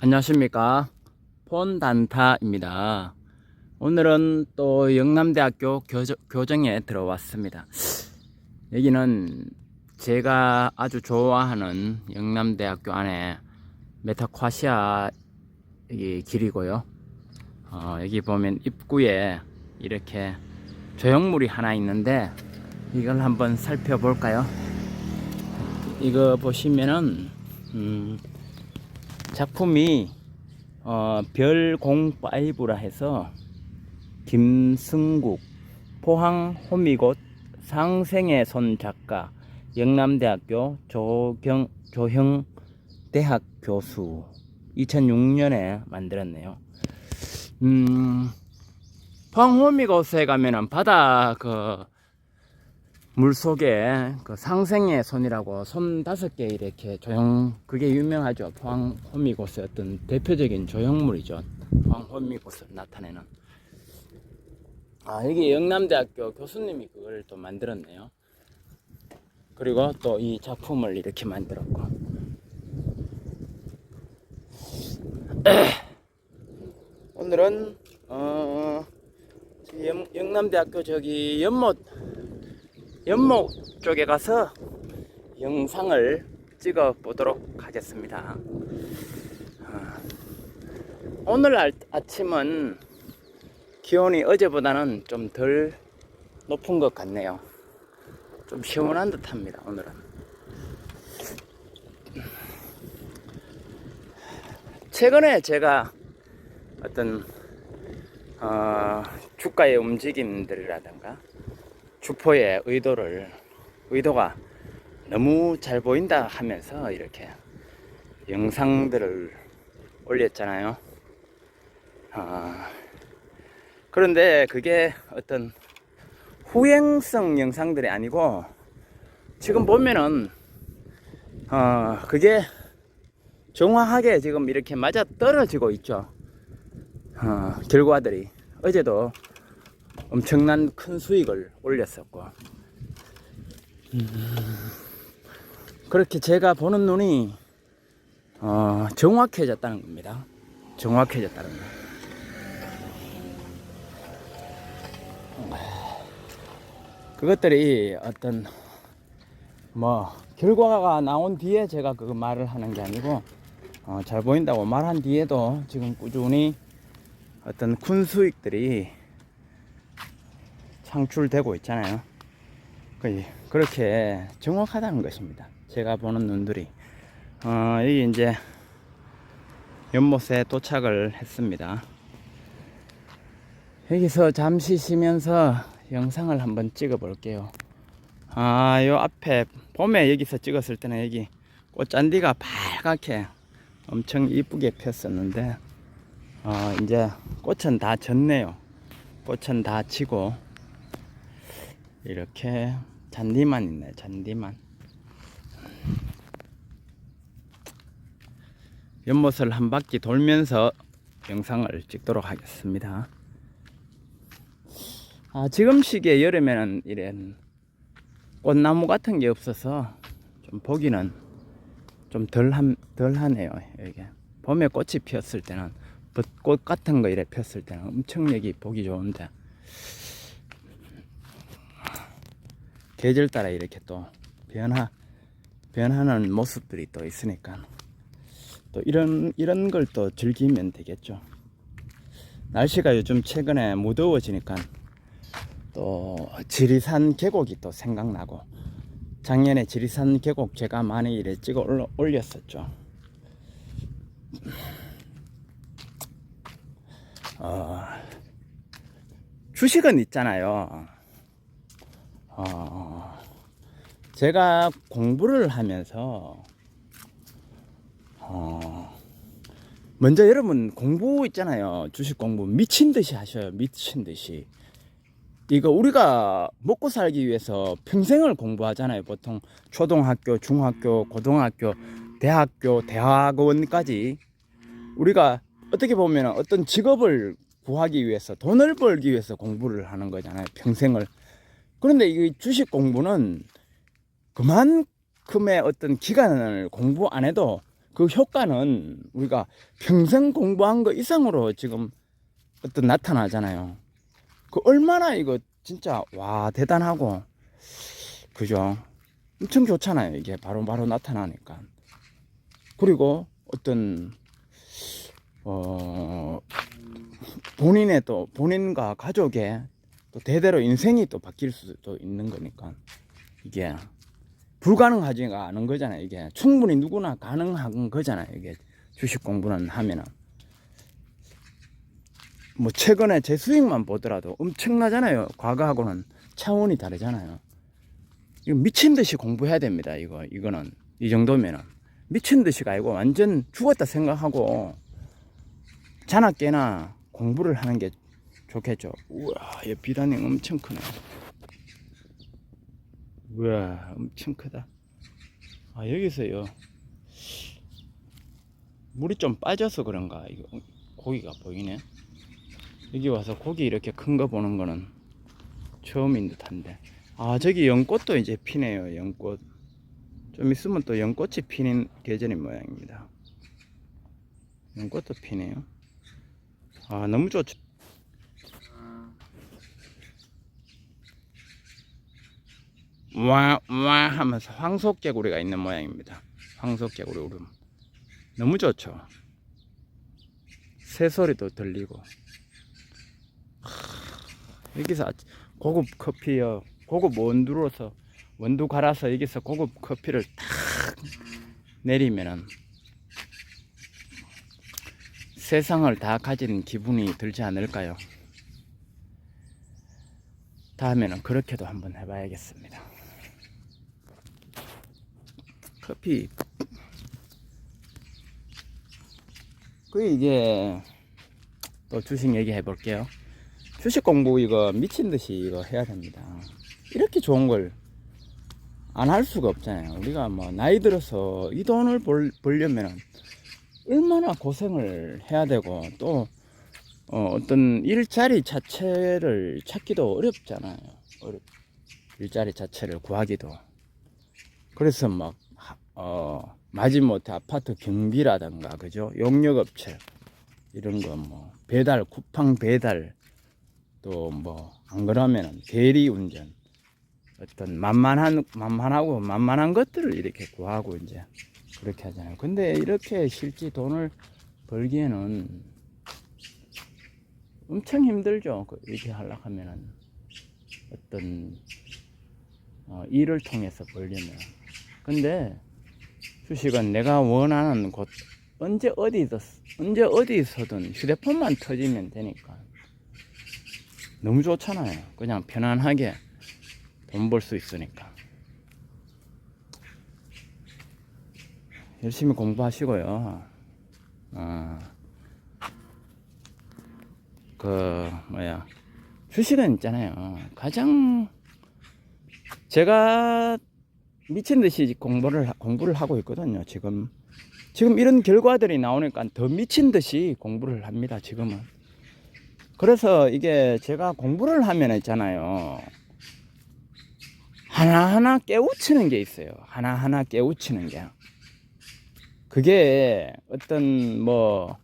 안녕하십니까? 폰단타입니다. 오늘은 또 영남대학교 교정, 교정에 들어왔습니다. 여기는 제가 아주 좋아하는 영남대학교 안에 메타콰시아 길이고요. 어, 여기 보면 입구에 이렇게 조형물이 하나 있는데 이걸 한번 살펴볼까요? 이거 보시면은 음, 작품이 어, 별공파이브라 해서 김승국 포항 호미곶 상생의 손 작가 영남대학교 조경 조형 대학 교수 2006년에 만들었네요. 음, 포항 호미곶에 가면은 바다 그 물 속에 그 상생의 손이라고 손 다섯 개 이렇게 조형 그게 유명하죠. 포항 호미곶의 어떤 대표적인 조형물이죠. 포항 호미곶을 나타내는. 아 여기 영남대학교 교수님이 그걸 또 만들었네요. 그리고 또 이 작품을 이렇게 만들었고. 오늘은 어 영, 영남대학교 저기 연못 연목 쪽에 가서 영상을 찍어 보도록 하겠습니다. 아, 오늘 아- 아침은 기온이 어제보다는 좀 덜 높은 것 같네요. 좀 시원한 듯 합니다, 오늘은. 최근에 제가 어떤, 어, 주가의 움직임들이라든가 주포의 의도를 의도가 너무 잘 보인다 하면서 이렇게 영상들을 올렸잖아요. 아, 그런데 그게 어떤 후행성 영상들이 아니고 지금 보면은 어, 그게 정확하게 지금 이렇게 맞아 떨어지고 있죠. 어, 결과들이 어제도 엄청난 큰 수익을 올렸었고 음, 그렇게 제가 보는 눈이 어, 정확해졌다는 겁니다. 정확해졌다는 거. 그것들이 어떤 뭐 결과가 나온 뒤에 제가 그 말을 하는 게 아니고 어, 잘 보인다고 말한 뒤에도 지금 꾸준히 어떤 큰 수익들이 창출되고 있잖아요. 그- 그렇게 정확하다는 것입니다. 제가 보는 눈들이. 어, 여기 이제 연못에 도착을 했습니다. 여기서 잠시 쉬면서 영상을 한번 찍어 볼게요. 아, 요 앞에 봄에 여기서 찍었을 때는 여기 꽃잔디가 빨갛게 엄청 이쁘게 폈었는데, 어, 이제 꽃은 다 졌네요. 꽃은 다 지고, 이렇게 잔디만 있네 잔디만. 연못을 한 바퀴 돌면서 영상을 찍도록 하겠습니다. 아 지금 시기에 여름에는 이런 꽃나무 같은 게 없어서 좀 보기는 좀 덜한 덜하네요 이게. 봄에 꽃이 피었을 때는 벚꽃 같은 거 이래 폈을 때는 엄청 여기 보기 좋은데 계절 따라 이렇게 또 변화 변하는 모습들이 또 있으니까 또 이런 이런 걸 또 즐기면 되겠죠. 날씨가 요즘 최근에 무더워지니까 또 지리산 계곡이 또 생각나고 작년에 지리산 계곡 제가 많이 이래 찍어 올렸었죠. 어, 주식은 있잖아요. 어, 제가 공부를 하면서 어, 먼저 여러분 공부 있잖아요. 주식 공부 미친 듯이 하셔요. 미친 듯이. 이거 우리가 먹고 살기 위해서 평생을 공부하잖아요. 보통 초등학교, 중학교, 고등학교, 대학교, 대학원까지 우리가 어떻게 보면 어떤 직업을 구하기 위해서 돈을 벌기 위해서 공부를 하는 거잖아요. 평생을. 그런데 이 주식 공부는 그만큼의 어떤 기간을 공부 안 해도 그 효과는 우리가 평생 공부한 거 이상으로 지금 어떤 나타나잖아요. 그 얼마나 이거 진짜 와 대단하고 그죠? 엄청 좋잖아요. 이게 바로 바로 나타나니까. 그리고 어떤 어 본인의 또 본인과 가족의 또 대대로 인생이 또 바뀔 수도 있는 거니까 이게 불가능하지가 않은 거잖아요. 이게 충분히 누구나 가능한 거잖아요. 이게 주식 공부는 하면은 뭐 최근에 제 수익만 보더라도 엄청나잖아요. 과거하고는 차원이 다르잖아요. 이거 미친 듯이 공부해야 됩니다. 이거 이거는 이 정도면은 미친 듯이가 아니고 완전 죽었다 생각하고 자나 깨나 공부를 하는 게 좋겠죠. 우와, 얘 비단행 엄청 크네. 우와, 엄청 크다. 아 여기서요. 물이 좀 빠져서 그런가 이거 고기가 보이네. 여기 와서 고기 이렇게 큰 거 보는 거는 처음인 듯한데. 아 저기 연꽃도 이제 피네요. 연꽃. 좀 있으면 또 연꽃이 피는 계절인 모양입니다. 연꽃도 피네요. 아 너무 좋죠. 와, 와 하면서 황속개구리가 있는 모양입니다. 황속개구리 울음. 너무 좋죠. 새소리도 들리고. 하, 여기서 고급 커피요. 고급 원두로서 원두 갈아서 여기서 고급 커피를 탁 내리면은 세상을 다 가진 기분이 들지 않을까요? 다음에는 그렇게도 한번 해봐야겠습니다. 커피 그 이게 또 주식 얘기 해 볼게요. 주식 공부 이거 미친 듯이 이거 해야 됩니다. 이렇게 좋은 걸 안 할 수가 없잖아요. 우리가 뭐 나이 들어서 이 돈을 벌, 벌려면 얼마나 고생을 해야 되고 또 어, 어떤 일자리 자체를 찾기도 어렵잖아요. 어렵, 일자리 자체를 구하기도. 그래서 막, 하- 어, 마지못해 아파트 경비라든가, 그죠? 용역업체, 이런 거 뭐, 배달, 쿠팡 배달, 또 뭐, 안 그러면은 대리 운전, 어떤 만만한, 만만하고 만만한 것들을 이렇게 구하고 이제 그렇게 하잖아요. 근데 이렇게 실제 돈을 벌기에는 엄청 힘들죠. 그 이렇게 하려고 하면은 어떤 어, 일을 통해서 벌려면. 근데 주식은 내가 원하는 곳 언제 어디서 언제 어디서든 휴대폰만 터지면 되니까 너무 좋잖아요. 그냥 편안하게 돈 벌 수 있으니까. 열심히 공부하시고요. 어. 그 뭐야 주식은 있잖아요 가장 제가 미친 듯이 공부를 공부를 하고 있거든요 지금. 지금 이런 결과들이 나오니까 더 미친 듯이 공부를 합니다 지금은. 그래서 이게 제가 공부를 하면 있잖아요. 하나하나 깨우치는 게 있어요. 하나하나 깨우치는 게. 그게 어떤 뭐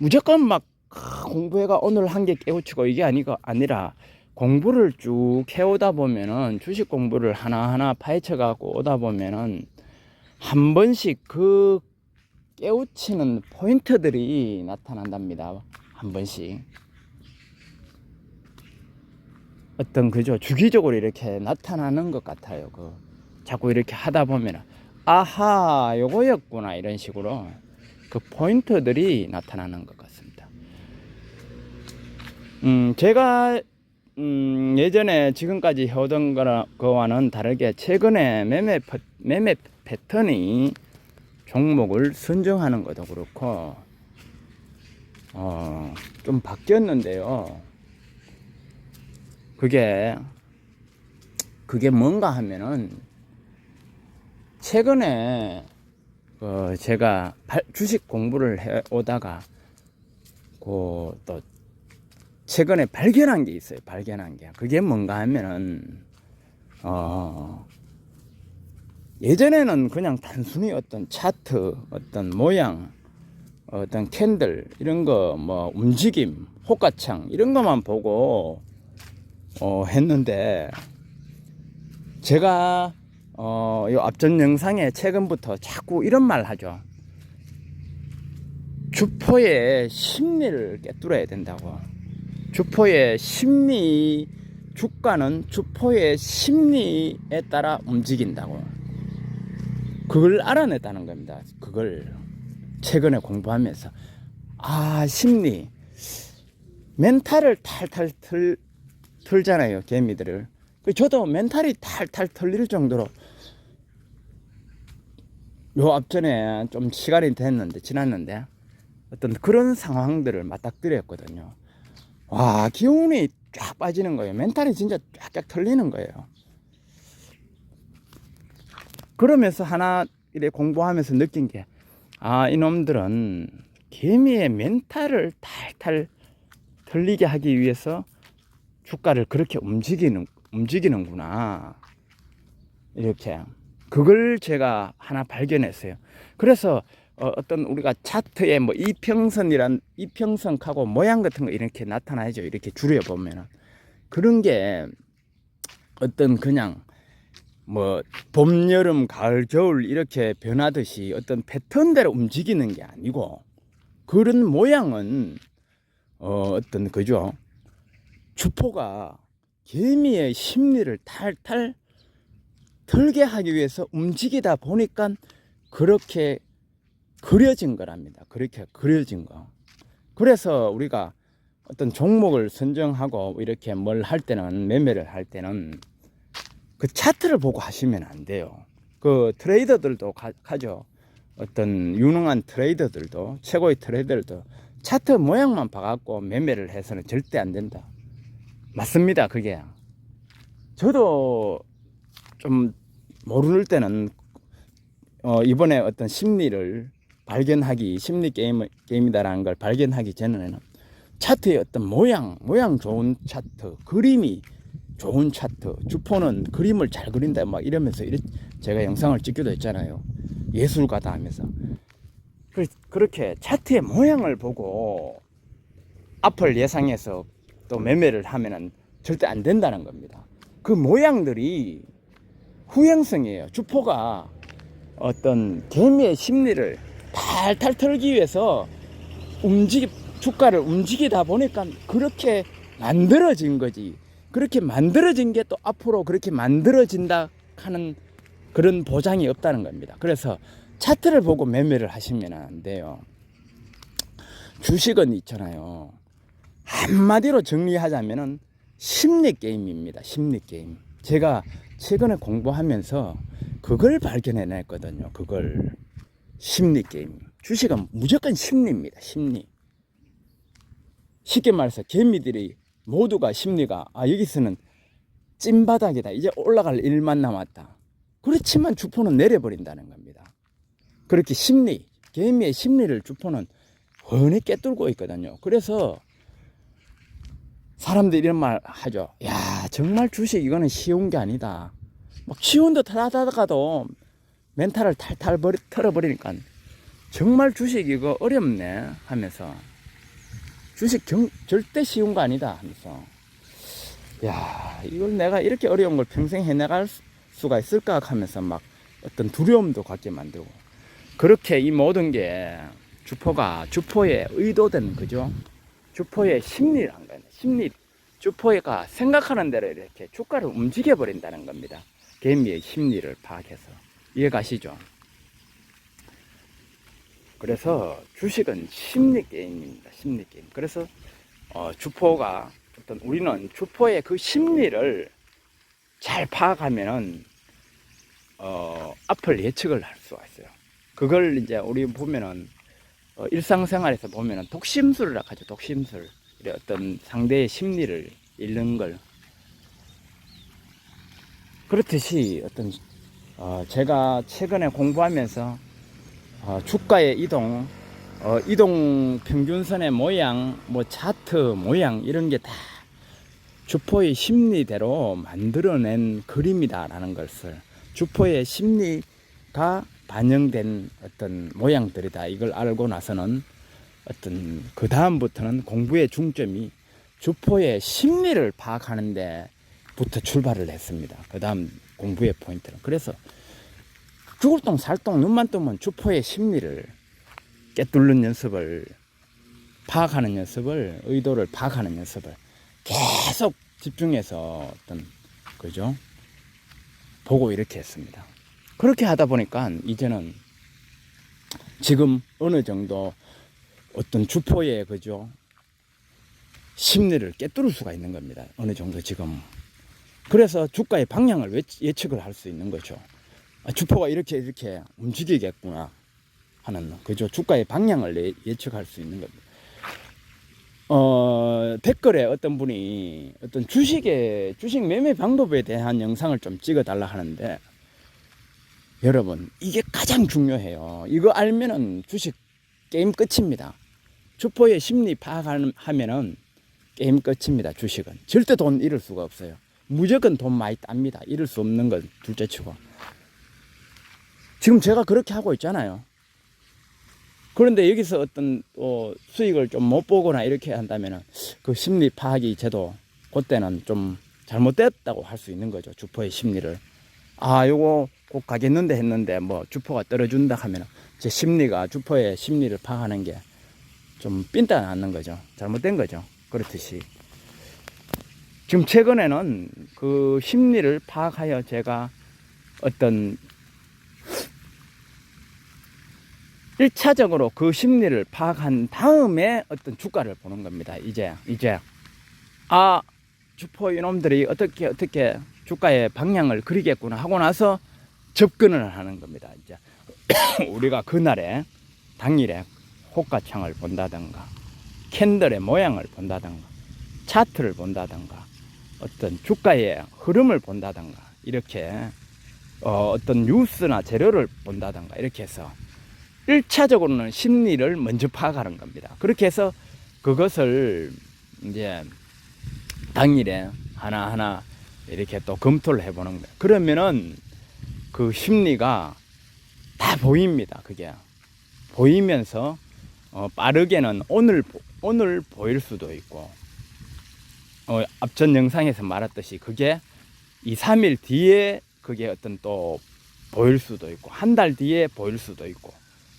무조건 막 아, 공부해가 오늘 한개 깨우치고 이게 아니고 아니라 공부를 쭉 해오다 보면은 주식 공부를 하나하나 파헤쳐 갖고 오다 보면은 한 번씩 그 깨우치는 포인트들이 나타난답니다. 한 번씩. 어떤 그죠 주기적으로 이렇게 나타나는 것 같아요. 그 자꾸 이렇게 하다 보면은 아하 요거였구나 이런 식으로 그 포인트들이 나타나는 것 같습니다. 음, 제가 음, 예전에 지금까지 해오던 거와는 다르게 최근에 매매, 패- 매매 패턴이 종목을 선정하는 것도 그렇고 어, 좀 바뀌었는데요. 그게 그게 뭔가 하면은 최근에 그 제가 발- 주식 공부를 해 오다가 그 또 최근에 발견한 게 있어요. 발견한 게. 그게 뭔가 하면은, 어, 예전에는 그냥 단순히 어떤 차트, 어떤 모양, 어떤 캔들 이런 거 뭐 움직임, 호가창 이런 것만 보고 어 했는데 제가 어 요 앞전 영상에 최근부터 자꾸 이런 말 하죠. 주포의 심리를 꿰뚫어야 된다고. 주포의 심리 주가는 주포의 심리에 따라 움직인다고. 그걸 알아냈다는 겁니다. 그걸 최근에 공부하면서 아 심리 멘탈을 탈탈 틀, 틀잖아요 개미들을. 그 저도 멘탈이 탈탈 틀릴 정도로 요 앞전에 좀 시간이 됐는데 지났는데 어떤 그런 상황들을 맞닥뜨렸거든요. 와 기운이 쫙 빠지는 거예요. 멘탈이 진짜 쫙쫙 틀리는 거예요. 그러면서 하나 이래 공부하면서 느낀 게, 아, 이놈들은 개미의 멘탈을 탈탈 틀리게 하기 위해서 주가를 그렇게 움직이는, 움직이는구나. 이렇게. 그걸 제가 하나 발견했어요. 그래서 어, 어떤 우리가 차트에 뭐 이평선이란 이평선하고 모양 같은 거 이렇게 나타나죠. 이렇게 줄여 보면은 그런 게 어떤 그냥 뭐 봄, 여름, 가을, 겨울 이렇게 변하듯이 어떤 패턴대로 움직이는 게 아니고 그런 모양은 어, 어떤 그죠 주포가 개미의 심리를 탈탈 털게 하기 위해서 움직이다 보니까 그렇게 그려진 거랍니다. 그렇게 그려진 거. 그래서 우리가 어떤 종목을 선정하고 이렇게 뭘 할 때는 매매를 할 때는 그 차트를 보고 하시면 안 돼요. 그 트레이더들도 가, 죠 어떤 유능한 트레이더들도 최고의 트레이더들도 차트 모양만 봐갖고 매매를 해서는 절대 안 된다. 맞습니다. 그게. 저도 좀 모를 때는 어 이번에 어떤 심리를 발견하기 심리 게임 게임이다라는 걸 발견하기 전에는 차트의 어떤 모양 모양 좋은 차트 그림이 좋은 차트 주포는 그림을 잘 그린다 막 이러면서 이렇 제가 영상을 찍기도 했잖아요. 예술가다 하면서. 그, 그렇게 차트의 모양을 보고 앞을 예상해서 또 매매를 하면은 절대 안 된다는 겁니다. 그 모양들이 후행성이에요. 주포가 어떤 개미의 심리를 탈탈 털기 위해서 움직이 주가를 움직이다 보니까 그렇게 만들어진 거지. 그렇게 만들어진 게 또 앞으로 그렇게 만들어진다 하는 그런 보장이 없다는 겁니다. 그래서 차트를 보고 매매를 하시면 안 돼요. 주식은 있잖아요. 한마디로 정리하자면은 심리 게임입니다. 심리 게임. 제가 최근에 공부하면서 그걸 발견해냈거든요. 그걸. 심리 게임. 주식은 무조건 심리입니다. 심리. 쉽게 말해서 개미들이 모두가 심리가 아 여기서는 찐바닥이다. 이제 올라갈 일만 남았다. 그렇지만 주포는 내려버린다는 겁니다. 그렇게 심리, 개미의 심리를 주포는 훤히 깨뚫고 있거든요. 그래서 사람들이 이런 말 하죠. 야, 정말 주식 이거는 쉬운 게 아니다. 막 쉬운 듯 하다가도 멘탈을 탈탈 버리, 털어버리니까 정말 주식 이거 어렵네 하면서 주식 경, 절대 쉬운 거 아니다 하면서 야 이걸 내가 이렇게 어려운 걸 평생 해나갈 수가 있을까 하면서 막 어떤 두려움도 갖게 만들고 그렇게 이 모든 게 주포가 주포의 의도된 그죠. 주포의 심리란 거예요. 심리. 주포가 생각하는 대로 이렇게 주가를 움직여 버린다는 겁니다. 개미의 심리를 파악해서 이해가시죠? 그래서 주식은 심리 게임입니다. 심리 게임. 그래서 어, 주포가 어떤 우리는 주포의 그 심리를 잘 파악하면은 어, 앞을 예측을 할 수가 있어요. 그걸 이제 우리 보면은 어, 일상생활에서 보면은 독심술을 하죠. 독심술. 어떤 상대의 심리를 읽는 걸 그렇듯이 어떤 어, 제가 최근에 공부하면서 어, 주가의 이동, 어, 이동 평균선의 모양, 뭐 차트 모양 이런 게 다 주포의 심리대로 만들어낸 그림이다라는 것을 주포의 심리 가 반영된 어떤 모양들이다. 이걸 알고 나서는 어떤 그 다음부터는 공부의 중점이 주포의 심리를 파악하는데 부터 출발을 했습니다. 그 다음 공부의 포인트는 그래서 죽을 똥 살똥 눈만 뜨면 주포의 심리를 깨뚫는 연습을 파악하는 연습을 의도를 파악하는 연습을 계속 집중해서 어떤 그죠 보고 이렇게 했습니다. 그렇게 하다 보니까 이제는 지금 어느 정도 어떤 주포의 그죠 심리를 깨뚫을 수가 있는 겁니다. 어느 정도 지금 그래서 주가의 방향을 예- 예측을 할 수 있는 거죠. 아, 주포가 이렇게 이렇게 움직이겠구나 하는 그죠 주가의 방향을 예- 예측할 수 있는 겁니다. 어 댓글에 어떤 분이 어떤 주식의 주식 매매 방법에 대한 영상을 좀 찍어 달라 하는데 여러분 이게 가장 중요해요. 이거 알면은 주식 게임 끝입니다. 주포의 심리 파악하면은 게임 끝입니다. 주식은 절대 돈 잃을 수가 없어요. 무조건 돈 많이 땁니다. 잃을 수 없는 건 둘째 치고 지금 제가 그렇게 하고 있잖아요. 그런데 여기서 어떤 어, 수익을 좀 못 보거나 이렇게 한다면은 그 심리 파악이 제도 그때는 좀 잘못됐다고 할 수 있는 거죠. 주포의 심리를. 아, 요거 곧 가겠는데 했는데 뭐 주포가 떨어준다 하면은 제 심리가 주포의 심리를 파악하는 게 좀 삔따 않는 거죠. 잘못된 거죠. 그렇듯이. 지금 최근에는 그 심리를 파악하여 제가 어떤 1차적으로 그 심리를 파악한 다음에 어떤 주가를 보는 겁니다. 이제, 이제. 아, 주포 이놈들이 어떻게, 어떻게 주가의 방향을 그리겠구나 하고 나서 접근을 하는 겁니다. 이제. 우리가 그날에, 당일에 호가창을 본다든가, 캔들의 모양을 본다든가, 차트를 본다든가, 어떤 주가의 흐름을 본다든가, 이렇게 어, 어떤 뉴스나 재료를 본다든가, 이렇게 해서 1차적으로는 심리를 먼저 파악하는 겁니다. 그렇게 해서 그것을 이제 당일에 하나하나 이렇게 또 검토를 해보는 거예요. 그러면은 그 심리가 다 보입니다. 그게. 보이면서 어, 빠르게는 오늘, 보- 오늘 보일 수도 있고, 어, 앞전 영상에서 말했듯이 그게 2, 3일 뒤에 그게 어떤 또 보일 수도 있고, 한 달 뒤에 보일 수도 있고,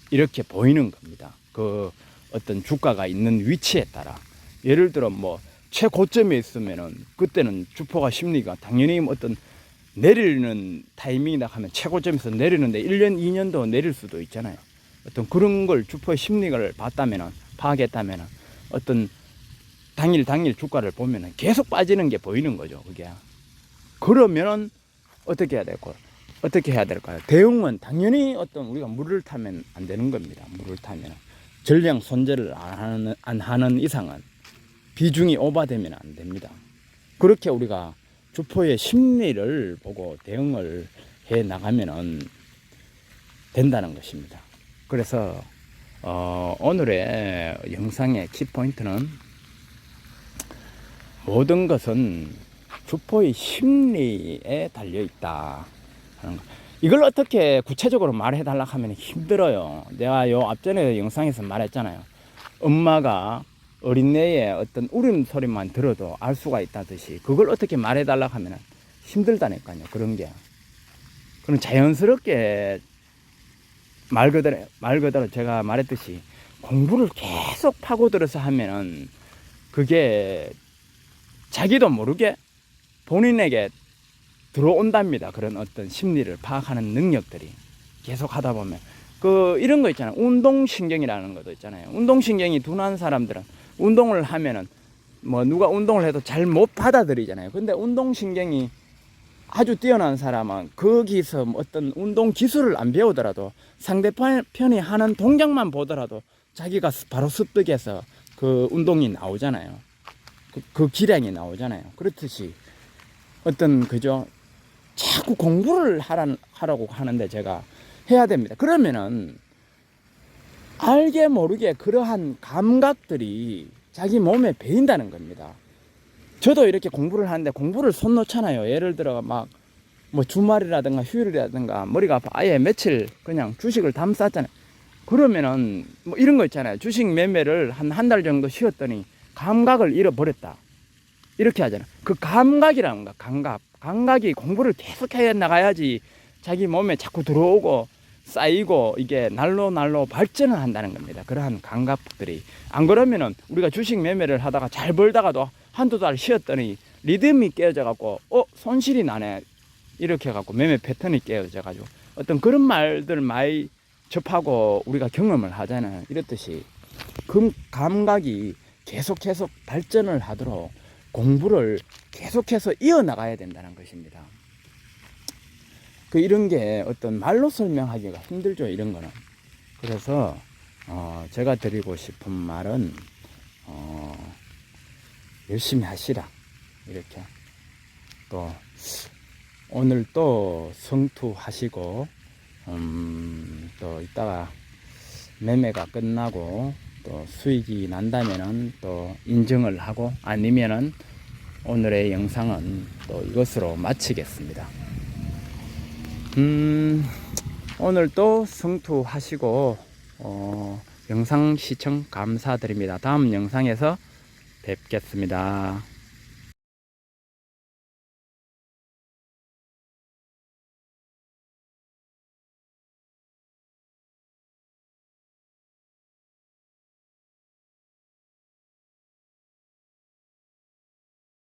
이렇게 보이는 겁니다. 그 어떤 주가가 있는 위치에 따라. 예를 들어 뭐 최고점에 있으면은 그때는 주포가 심리가 당연히 뭐 어떤 내리는 타이밍이다 하면 최고점에서 내리는데 1년, 2년도 내릴 수도 있잖아요. 어떤 그런 걸 주포의 심리를 봤다면은 파악했다면은 어떤 당일 당일 주가를 보면은 계속 빠지는 게 보이는 거죠. 그게. 그러면은 어떻게 해야 될까요? 어떻게 해야 될까요? 대응은 당연히 어떤 우리가 물을 타면 안 되는 겁니다. 물을 타면 전량 손질을 안 하는, 안 하는 이상은 비중이 오버되면 안 됩니다. 그렇게 우리가 주포의 심리를 보고 대응을 해 나가면은 된다는 것입니다. 그래서 어, 오늘의 영상의 키포인트는 모든 것은 주포의 심리에 달려 있다. 이걸 어떻게 구체적으로 말해 달라 하면 힘들어요. 내가 요 앞전에 영상에서 말했잖아요. 엄마가 어린애의 어떤 울음소리만 들어도 알 수가 있다듯이 그걸 어떻게 말해 달라 하면 힘들다니까요. 그런 게. 그럼 자연스럽게 말 그대로 말 그대로 제가 말했듯이 공부를 계속 파고들어서 하면은 그게 자기도 모르게 본인에게 들어온답니다. 그런 어떤 심리를 파악하는 능력들이 계속 하다 보면 그 이런 거 있잖아요. 운동신경이라는 것도 있잖아요. 운동신경이 둔한 사람들은 운동을 하면은 뭐 누가 운동을 해도 잘 못 받아들이잖아요. 근데 운동신경이 아주 뛰어난 사람은 거기서 뭐 어떤 운동 기술을 안 배우더라도 상대편이 하는 동작만 보더라도 자기가 바로 습득해서 그 운동이 나오잖아요. 그, 그 기량이 나오잖아요. 그렇듯이 어떤 그죠? 자꾸 공부를 하라, 하라고 하는데 제가 해야 됩니다. 그러면은 알게 모르게 그러한 감각들이 자기 몸에 배인다는 겁니다. 저도 이렇게 공부를 하는데 공부를 손 놓잖아요. 예를 들어 막 뭐 주말이라든가 휴일이라든가 머리가 아예 며칠 그냥 주식을 담쌌잖아요. 그러면은 뭐 이런 거 있잖아요. 주식 매매를 한 한 달 정도 쉬었더니 감각을 잃어버렸다. 이렇게 하잖아. 그 감각이라는 거, 감각. 감각이 공부를 계속 해 나가야지 자기 몸에 자꾸 들어오고 쌓이고 이게 날로 날로 발전을 한다는 겁니다. 그러한 감각들이. 안 그러면은 우리가 주식 매매를 하다가 잘 벌다가도 한두 달 쉬었더니 리듬이 깨어져 갖고 어, 손실이 나네. 이렇게 해 갖고 매매 패턴이 깨어져 가지고 어떤 그런 말들 많이 접하고 우리가 경험을 하잖아요. 이렇듯이 그 감각이 계속 계속 발전을 하도록 공부를 계속해서 이어나가야 된다는 것입니다. 그 이런 게 어떤 말로 설명하기가 힘들죠. 이런 거는. 그래서 어 제가 드리고 싶은 말은 어 열심히 하시라 이렇게 또 오늘 또 성투하시고 음, 또 이따가 매매가 끝나고 또 수익이 난다면은 또 인증을 하고 아니면은 오늘의 영상은 또 이것으로 마치겠습니다. 음, 오늘 또 성투하시고 어, 영상 시청 감사드립니다. 다음 영상에서 뵙겠습니다.